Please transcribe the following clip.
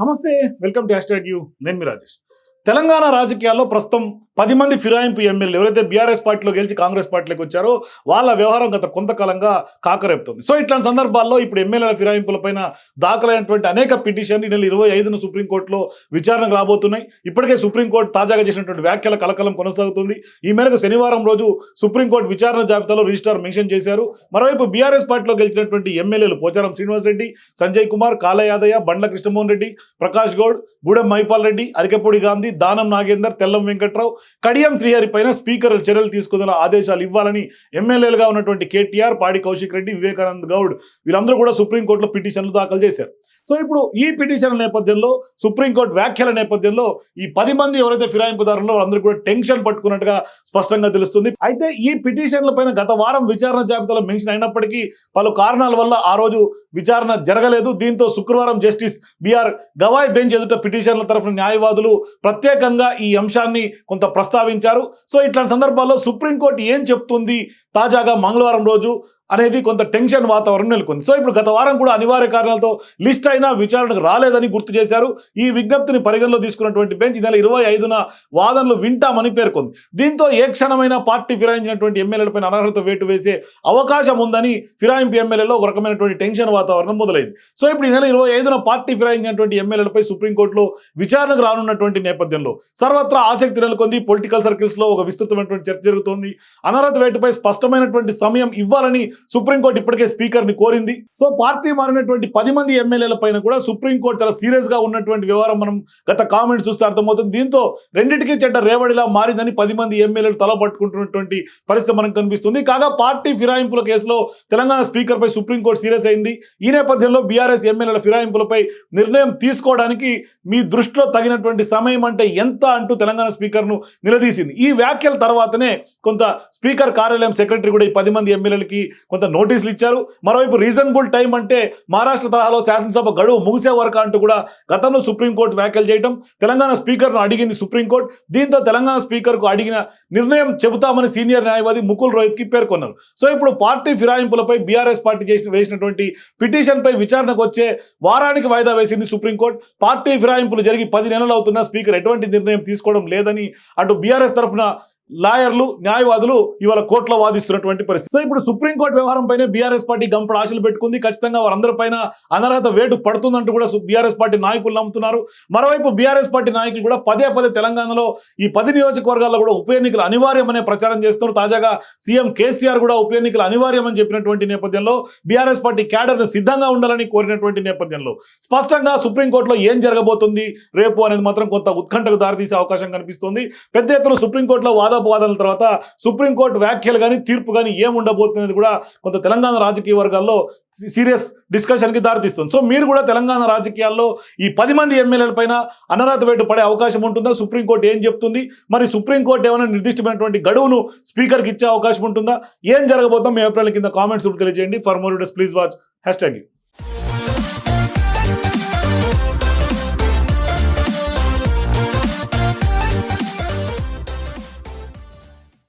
నమస్తే welcome to hashtag you. నేను మీ రాజేష్. తెలంగాణ రాజకీయాల్లో ప్రస్తుతం పది మంది ఫిరాయింపు ఎమ్మెల్యే ఎవరైతే బీఆర్ఎస్ పార్టీలో గెలిచి కాంగ్రెస్ పార్టీలోకి వచ్చారో వాళ్ళ వ్యవహారం గత కొంతకాలంగా కాకరేపుతుంది. సో ఇట్లాంటి సందర్భాల్లో ఇప్పుడు ఎమ్మెల్యేల ఫిరాయింపులపైన దాఖలైనటువంటి అనేక పిటిషన్లు నెల ఇరవై ఐదున సుప్రీంకోర్టులో విచారణకు రాబోతున్నాయి. ఇప్పటికే సుప్రీంకోర్టు తాజాగా చేసినటువంటి వ్యాఖ్యల కలకలం కొనసాగుతుంది. ఈ మేరకు శనివారం రోజు సుప్రీంకోర్టు విచారణ జాబితాలో రిజిస్టార్ మెన్షన్ చేశారు. మరోవైపు బీఆర్ఎస్ పార్టీలో గెలిచినటువంటి ఎమ్మెల్యేలు పోచారం శ్రీనివాసరెడ్డి సంజయ్ కుమార్ కాలయాదయ్య బండ్ల కృష్ణమోహన్ రెడ్డి ప్రకాష్ గౌడ్ గూడెం మైపాల్ రెడ్డి అరికపూడి గాంధీ దానం నాగేందర్ తెల్లం వెంకట్రావు కడియం శ్రీహరి పైన స్పీకర్ చర్యలు తీసుకున్న ఆదేశాలు ఇవ్వాలని ఎమ్మెల్యేలుగా ఉన్నటువంటి కేటీఆర్ పాడి కౌశిక్ రెడ్డి వివేకానంద్ గౌడ్ వీళ్ళందరూ కూడా సుప్రీంకోర్టులో పిటిషన్లు దాఖలు చేశారు. సో ఇప్పుడు ఈ పిటిషన్ నేపథ్యంలో సుప్రీంకోర్టు వ్యాఖ్యల నేపథ్యంలో ఈ పది మంది ఎవరైతే ఫిరాయింపుదారులో అందరూ కూడా టెన్షన్ పట్టుకున్నట్టుగా స్పష్టంగా తెలుస్తుంది. అయితే ఈ పిటిషన్ల పైన గత వారం విచారణ జాబితాలో మెన్షన్ అయినప్పటికీ పలు కారణాల వల్ల ఆ రోజు విచారణ జరగలేదు. దీంతో శుక్రవారం జస్టిస్ బిఆర్ గవాయ్ బెంచ్ ఎదుట పిటిషన్ల తరఫున న్యాయవాదులు ప్రత్యేకంగా ఈ అంశాన్ని కొంత ప్రస్తావించారు. సో ఇట్లాంటి సందర్భాల్లో సుప్రీంకోర్టు ఏం చెప్తుంది? తాజాగా మంగళవారం రోజు అనేది కొంత టెన్షన్ వాతావరణం నెలకొంది. సో ఇప్పుడు గత వారం కూడా అనివార్య కారణాలతో లిస్ట్ అయినా విచారణకు రాలేదని గుర్తు చేశారు. ఈ విజ్ఞప్తిని పరిగణలో తీసుకున్నటువంటి బెంచ్ ఈ నెల ఇరవై ఐదున వాదనలు వింటామని పేర్కొంది. దీంతో ఏ క్షణమైన పార్టీ ఫిరాయించినటువంటి ఎమ్మెల్యేలపై అనర్హత వేటు వేసే అవకాశం ఉందని ఫిరాయింపు ఎమ్మెల్యేలో ఒక రకమైనటువంటి టెన్షన్ వాతావరణం మొదలైంది. సో ఇప్పుడు ఈ నెల ఇరవై ఐదున పార్టీ ఫిరాయించినటువంటి ఎమ్మెల్యేలపై సుప్రీంకోర్టులో విచారణకు రానున్నటువంటి నేపథ్యంలో సర్వత్రా ఆసక్తి నెలకొంది. పొలిటికల్ సర్కిల్స్లో ఒక విస్తృతమైనటువంటి చర్చ జరుగుతోంది. అనర్హత వేటుపై స్పష్టమైనటువంటి సమయం ఇవ్వాలని సుప్రీంకోర్టు ఇప్పటికే స్పీకర్ని కోరింది. సో పార్టీ మారినటువంటి పది మంది ఎమ్మెల్యేల పైన కూడా సుప్రీంకోర్టు చాలా సీరియస్గా ఉన్నటువంటి వ్యవహారం మనం గత కామెంట్స్ చూస్తే అర్థమవుతుంది. దీంతో రెండింటికి చెడ్డ రేవడిలా మారిందని పది మంది ఎమ్మెల్యేలు తల పట్టుకుంటున్నటువంటి పరిస్థితి మనకు కనిపిస్తుంది. కాగా పార్టీ ఫిరాయింపుల కేసులో తెలంగాణ స్పీకర్ పై సుప్రీంకోర్టు సీరియస్ అయింది. ఈ నేపథ్యంలో బీఆర్ఎస్ ఎమ్మెల్యేల ఫిరాయింపులపై నిర్ణయం తీసుకోవడానికి మీ దృష్టిలో తగినటువంటి సమయం అంటే ఎంత అంటూ తెలంగాణ స్పీకర్ను నిలదీసింది. ఈ వ్యాఖ్యల తర్వాతనే కొంత స్పీకర్ కార్యాలయం సెక్రటరీ కూడా ఈ పది మంది ఎమ్మెల్యేలకి కొంత నోటీసులు ఇచ్చారు. మరోవైపు రీజనబుల్ టైం అంటే మహారాష్ట్ర తరహాలో శాసనసభ గడువు ముగిసే వరకు అంటూ కూడా గతంలో సుప్రీంకోర్టు వ్యాఖ్యలు చేయడం తెలంగాణ స్పీకర్ను అడిగింది సుప్రీంకోర్టు దీంతో తెలంగాణ స్పీకర్కు అడిగిన నిర్ణయం చెబుతామని సీనియర్ న్యాయవాది ముకుల్ రోహిత్కి పేర్కొన్నారు. సో ఇప్పుడు పార్టీ ఫిరాయింపులపై బీఆర్ఎస్ పార్టీ చేసిన వేసినటువంటి పిటిషన్పై విచారణకు వచ్చే వారానికి వాయిదా వేసింది సుప్రీంకోర్టు పార్టీ ఫిరాయింపులు జరిగి పది నెలలు అవుతున్నా స్పీకర్ ఎటువంటి నిర్ణయం తీసుకోవడం లేదని అటు బీఆర్ఎస్ తరఫున లాయర్లు న్యాయవాదులు ఇవాళ కోర్టులో వాదిస్తున్నటువంటి పరిస్థితి. సో ఇప్పుడు సుప్రీంకోర్టు వ్యవహారం పైన బీఆర్ఎస్ పార్టీ గంపడ ఆశలు పెట్టుకుంది. ఖచ్చితంగా వారందరి పైన అనర్హత వేటు పడుతుందంటూ కూడా బీఆర్ఎస్ పార్టీ నాయకులు నమ్ముతున్నారు. మరోవైపు బీఆర్ఎస్ పార్టీ నాయకులు కూడా పదే పదే తెలంగాణలో ఈ పది నియోజకవర్గాల్లో కూడా ఉప ఎన్నికలు అనివార్యమనే ప్రచారం చేస్తున్నారు. తాజాగా సీఎం కేసీఆర్ కూడా ఉప ఎన్నికలు అనివార్యమని చెప్పినటువంటి నేపథ్యంలో బీఆర్ఎస్ పార్టీ క్యాడర్ను సిద్ధంగా ఉండాలని కోరినటువంటి నేపథ్యంలో స్పష్టంగా సుప్రీంకోర్టులో ఏం జరగబోతుంది? రేపు అనేది మాత్రం కొంత ఉత్కంఠకు దారితీసే అవకాశం కనిపిస్తుంది. పెద్ద ఎత్తున సుప్రీంకోర్టులో వాదనల తర్వాత సుప్రీంకోర్టు వ్యాఖ్యలు కానీ తీర్పు కానీ ఏముండబోతున్నది కూడా కొంత తెలంగాణ రాజకీయ వర్గాల్లో సీరియస్ డిస్కషన్కి దారితీస్తుంది. సో మీరు కూడా తెలంగాణ రాజకీయాల్లో ఈ పది మంది ఎమ్మెల్యేల పైన అనర్హత వేటు పడే అవకాశం ఉంటుందా? సుప్రీంకోర్టు ఏం చెప్తుంది? మరి సుప్రీంకోర్టు ఏమైనా నిర్దిష్టమైనటువంటి గడువును స్పీకర్కి ఇచ్చే అవకాశం ఉంటుందా? ఏం జరగబోతుందో మీ అభిప్రాయాల కింద కామెంట్స్ తెలియజేయండి. For more please watch. Hashtag